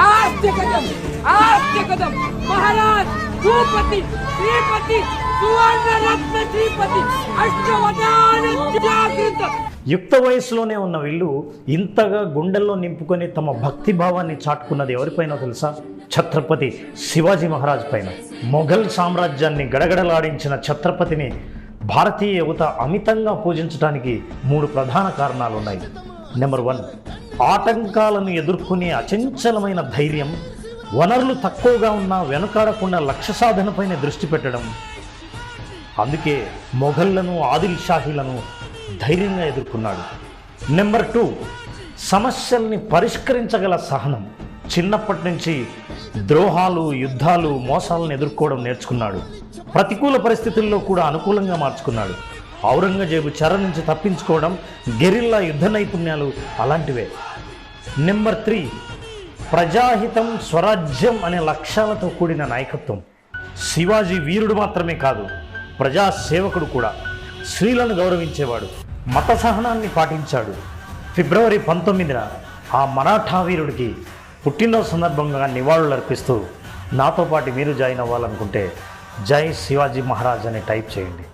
आद्य कदम आद्य कदम महाराज भूपति श्रीपति सुवर्ण रत्न श्रीपति अष्टवदान जागृत యుక్త వయసులోనే ఉన్న వీళ్ళు ఇంతగా గుండెల్లో నింపుకొని తమ భక్తి భావాన్ని చాటుకున్నది ఎవరిపైన తెలుసా ఛత్రపతి శివాజీ మహారాజ్ పైన మొఘల్ సామ్రాజ్యాన్ని గడగడలాడించిన ఛత్రపతిని భారతీయ యువత అమితంగా పూజించడానికి మూడు ప్రధాన కారణాలు ఉన్నాయి నెంబర్ వన్ ఆటంకాలను ఎదుర్కొనే అచంచలమైన ధైర్యం వనరులు తక్కువగా ఉన్నా వెనుకాడకుండా లక్ష్య సాధనపైన దృష్టి పెట్టడం. అందుకే మొఘళ్ళను ఆదిల్ షాహీలను ధైర్యంగా ఎదుర్కొన్నాడు. నెంబర్ టూ సమస్యల్ని పరిష్కరించగల సహనం. చిన్నప్పటి నుంచి ద్రోహాలు యుద్ధాలు మోసాలను ఎదుర్కోవడం నేర్చుకున్నాడు. ప్రతికూల పరిస్థితుల్లో కూడా అనుకూలంగా మార్చుకున్నాడు. ఔరంగజేబు చెర నుంచి తప్పించుకోవడం గెరిల్లా యుద్ధ నైపుణ్యాలు అలాంటివే. నెంబర్ త్రీ ప్రజాహితం స్వరాజ్యం అనే లక్ష్యాలతో కూడిన నాయకత్వం. శివాజీ వీరుడు మాత్రమే కాదు ప్రజాసేవకుడు కూడా. స్త్రీలను గౌరవించేవాడు మత సహనాన్ని పాటించాడు. ఫిబ్రవరి పంతొమ్మిదిన ఆ మరాఠా వీరుడికి పుట్టినరోజు సందర్భంగా నివాళులు అర్పిస్తూ నాతో పాటు మీరు జాయిన్ అవ్వాలనుకుంటే జై శివాజీ మహారాజ్ అని టైప్ చేయండి.